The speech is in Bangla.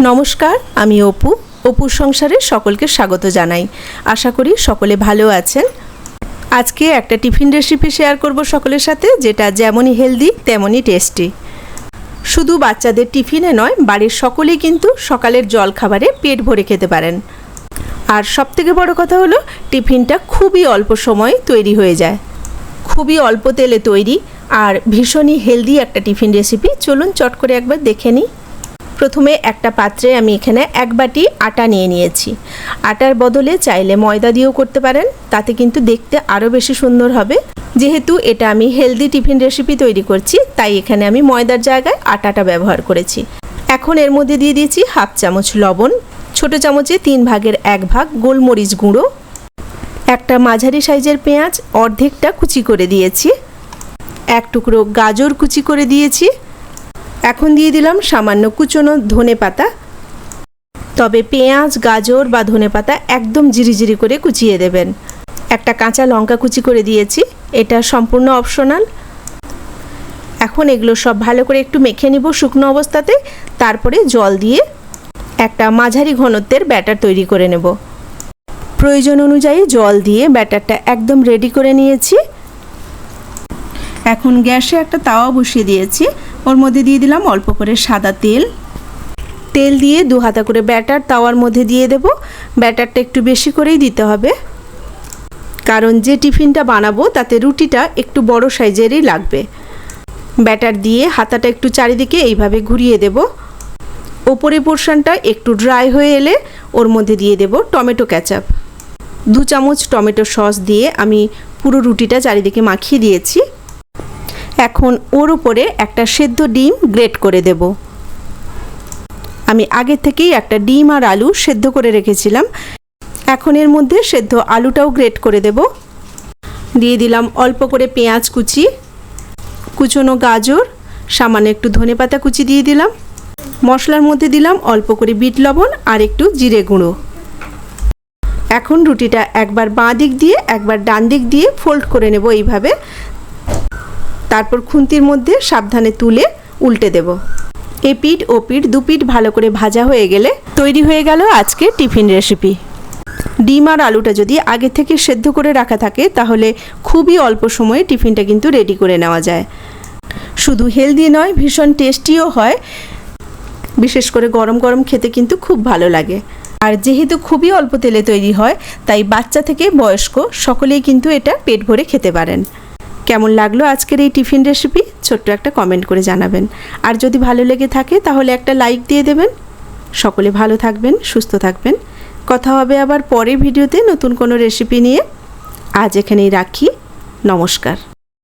নমস্কার, আমি অপু। অপুর সংসারে সকলকে স্বাগত জানাই। আশা করি সকলে ভালো আছেন। আজকে একটা টিফিন রেসিপি শেয়ার করব সকলের সাথে, যেটা যেমনই হেলদি তেমনই টেস্টি শুধু বাচ্চাদের টিফিনে নয়, বাড়ির সকলেই কিন্তু সকালের জল খাবারে পেট ভরে খেতে পারেন। আর সবথেকে বড় কথা হলো, টিফিনটা খুবই অল্প সময়ে তৈরি হয়ে যায়। খুবই অল্প তেলে তৈরি, আর ভীষণই হেলদি একটা টিফিন রেসিপি চলুন চট করে একবার দেখে নিই। প্রথমে একটা পাত্রে আমি এখানে এক বাটি আটা নিয়ে নিয়েছি। আটার বদলে চাইলে ময়দা দিয়েও করতে পারেন, তাতে কিন্তু দেখতে আরও বেশি সুন্দর হবে। যেহেতু এটা আমি হেলদি টিফিন রেসিপি তৈরি করছি, তাই এখানে আমি ময়দার জায়গায় আটাটা ব্যবহার করেছি। এখন এর মধ্যে দিয়ে দিয়েছি হাফ চামচ লবণ, ছোট চামচে তিন ভাগের এক ভাগ গোলমরিচ গুঁড়ো, একটা মাঝারি সাইজের পেঁয়াজ অর্ধেকটা কুচি করে দিয়েছি, এক টুকরো গাজর কুচি করে দিয়েছি এখন দিয়ে দিলাম সামান্য কুচনো ধনে পাতা। তবে পেঁয়াজ, গাজর বা ধনে পাতা একদম জিরিজিরি করে কুচিয়ে দেবেন। একটা কাঁচা লঙ্কা কুচি করে দিয়েছি, এটা সম্পূর্ণ অপশনাল। এখন এগুলো সব ভালো করে একটু মেখে নিব শুকনো অবস্থাতে, তারপরে জল দিয়ে একটা মাঝারি ঘনত্বের ব্যাটার তৈরি করে নেব। প্রয়োজন অনুযায়ী জল দিয়ে ব্যাটারটা একদম রেডি করে নিয়েছি। এখন গ্যাসে একটা তাওয়া বসিয়ে দিয়েছি। ওর মধ্যে দিয়ে দিলাম অল্প করে সাদা তেল। তেল দিয়ে দু হাতা করে ব্যাটার তাওয়ার মধ্যে দিয়ে দেব। ব্যাটারটা একটু বেশি করেই দিতে হবে। কারণ যে টিফিনটা বানাবো, তাতে রুটিটা একটু বড় সাইজেরই লাগবে। ব্যাটার দিয়ে হাতাটা একটু চারিদিকে এইভাবে ঘুরিয়ে দেব। ওপরে পোর্শনটা একটু ড্রাই হয়ে এলে ওর মধ্যে দিয়ে দেব টমেটো ক্যাচাপ। দু চামচ টমেটো সস দিয়ে আমি পুরো রুটিটা চারিদিকে মাখিয়ে দিয়েছি। এখন ওর উপরে একটা সেদ্ধ ডিম গ্রেট করে দেব। আমি আগে থেকেই একটা ডিম আর আলু সেদ্ধ করে রেখেছিলাম। এখন এর মধ্যে সেদ্ধ আলুটাও গ্রেট করে দেব। দিয়ে দিলাম অল্প করে পেঁয়াজ কুচি, কুচনো গাজর, সামান্য একটু ধনেপাতা কুচি দিয়ে দিলাম। মশলার মধ্যে দিলাম অল্প করে বিট লবণ আর একটু জিরে গুঁড়ো। এখন রুটিটা একবার বাঁ দিক দিয়ে, একবার ডান দিক দিয়ে ফোল্ড করে নেব এইভাবে। তারপর খুন্তির মধ্যে সাবধানে তুলে উল্টে দেব। এ পিঠ ও পিঠ দু পিঠ ভালো করে ভাজা হয়ে গেলে তৈরি হয়ে গেল আজকে টিফিন রেসিপি। ডিম আর আলুটা যদি আগে থেকে সেদ্ধ করে রাখা থাকে, তাহলে খুবই অল্প সময়ে টিফিনটা কিন্তু রেডি করে নেওয়া যায়। শুধু হেলদি নয়, ভীষণ টেস্টিও হয়। বিশেষ করে গরম গরম খেতে কিন্তু খুব ভালো লাগে। আর যেহেতু খুবই অল্প তেলে তৈরি হয়, তাই বাচ্চা থেকে বয়স্ক সকলেই কিন্তু এটা পেট ভরে খেতে পারেন। কেমন লাগল আজকের এই টিফিন রেসিপি ছোট্ট একটা কমেন্ট করে জানাবেন। আর যদি ভালো লেগে থাকে, তাহলে একটা লাইক দিয়ে দেবেন। সকলে ভালো থাকবেন, সুস্থ থাকবেন। কথা হবে আবার পরের ভিডিওতে নতুন কোনো রেসিপি নিয়ে। আজ এখানেই রাখি। নমস্কার।